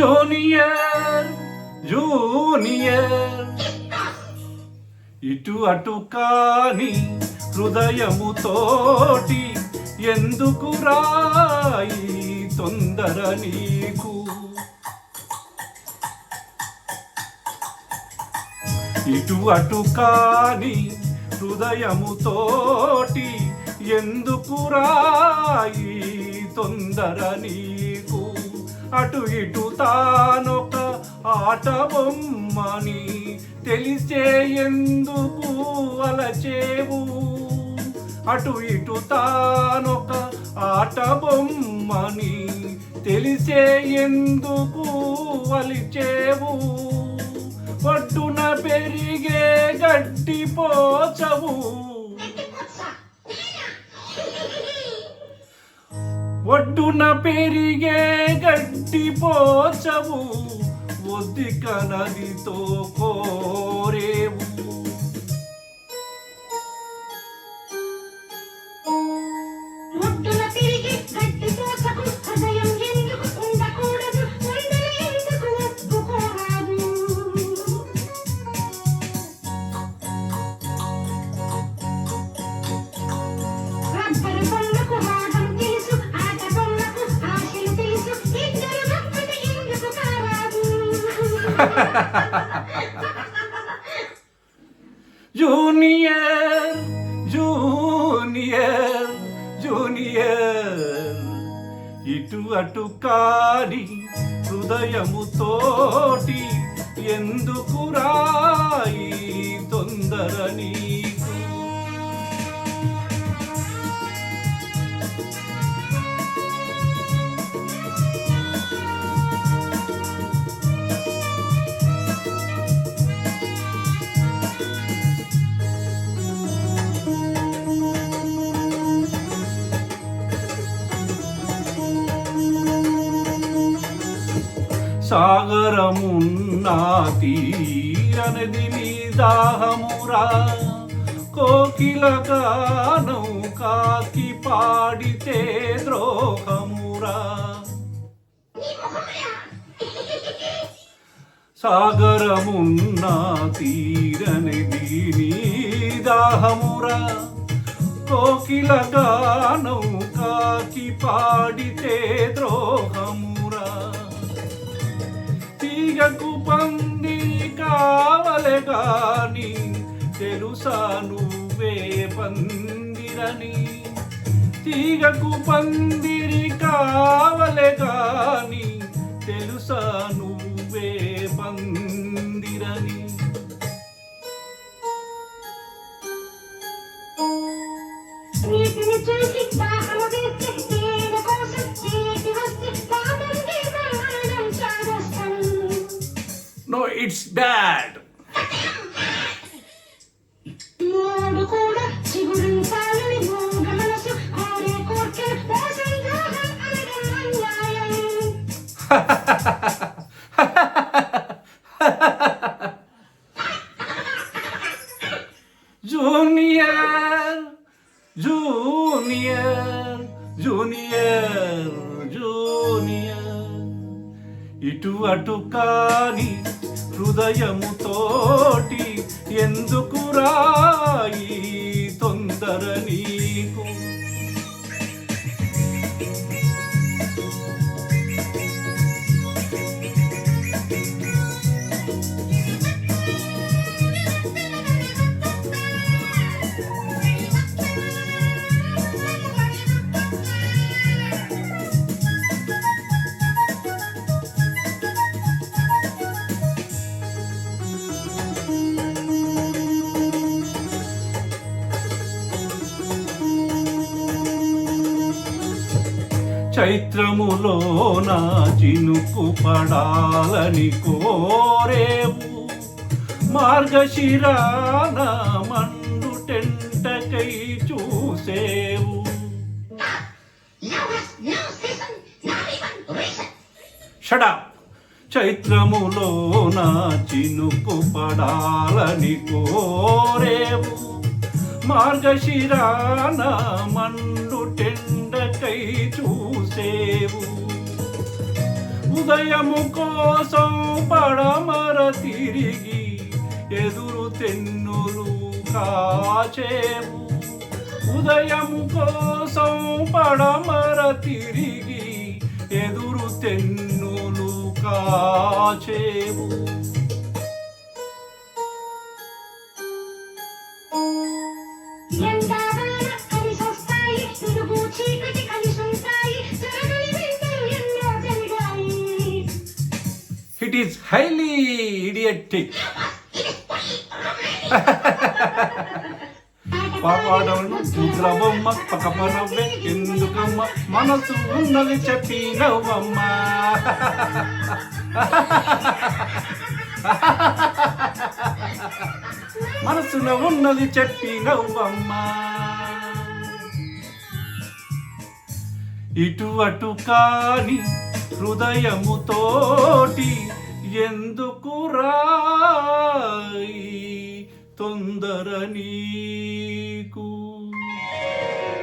Junior junior. ఇటు అటు కాని హృదయముతోటి ఎందుకు రాయి తొందర నీకు? ఇటు అటు కాని హృదయముతోటి ఎందుకు రాయి తొందర నీకు అటు ఇటు తానొక ఆట బొమ్మని తెలిసే ఎందుకు అలచేవు? అటు ఇటు తానొక ఆట బొమ్మని తెలిసే ఎందుకు వలిచేవు ఒడ్డున పెరిగే గడ్డి పోచవు. ఒడ్డున పెరిగే గట్టి పోచవు ఒద్దిక నదితో కోరేవు. జూనియర్ జూనియర్ జూనియర్ ఇటు అటు కాని హృదయముతోటి ఎందుకు రాయి సాగరమున్నా తీరనది నీ దాహమురా. కోకిల గానం కాకి పాడితే ద్రోహమురా. సాగరమున్నా తీరనది నీ దాహమురా. కోకిల గానం కాకి పాడితే ద్రోహం పంది కావలే కాని తెలుసా నువ్వే పందిరని తీగకు పందిరి కావలే కాని తెలుసా నువ్వే పంది అనడం అన్యాయం జూనియర్ జూనియర్ జూనియర్ జూనియర్ ఇటు అటు కాని హృదయముతోటి ఎందుకు రాయి చైత్రములో నా చినుకు పడాలని కోరేవు. మార్గశిరాన మండు టెంటకై చూసేవు. షడా చైత్రములో నా చినుకు పడాలని కోరేవు. మార్గశిరాన మండు టెండకై చూసేవు ఉదయము కోసం పడమర తిరిగి ఎదురు తెన్నులు కాచేవు. ఉదయము కోసం పడమర తిరిగి ఎదురు తెన్నులు కాచేవు. ఇట్ ఈస్ హైలీ ఇడియటిక్ పాపాడవను బొమ్మ నవ్వే ఎందుకమ్మ? మనసు ఉన్నది చెప్పి నవ్వమ్మ మనసులో ఉన్నది చెప్పి నవ్వమ్మ ఇటు అటు కాని హృదయముతోటి ఎందుకు రాయి తొందర